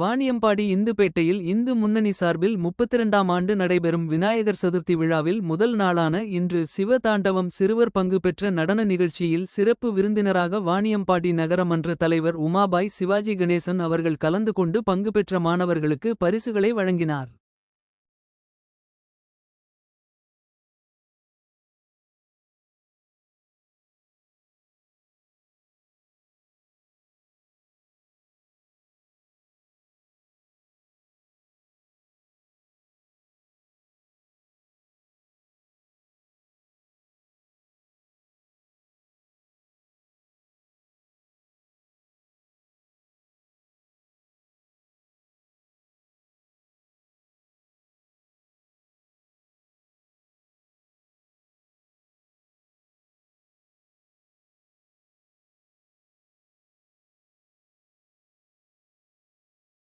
வாணியம்பாடி இந்துப்பேட்டையில் இந்து முன்னணி சார்பில் 32ஆம் ஆண்டு நடைபெறும் விநாயகர் சதுர்த்தி விழாவில் முதல் நாளான இன்று சிவதாண்டவம் சிறுவர் பங்கு பெற்ற நடன நிகழ்ச்சியில் சிறப்பு விருந்தினராக வாணியம்பாடி நகர மன்ற தலைவர் உமாபாய் சிவாஜி கணேசன் அவர்கள் கலந்து கொண்டு பங்கு பெற்ற மாணவர்களுக்கு பரிசுகளை வழங்கினார்.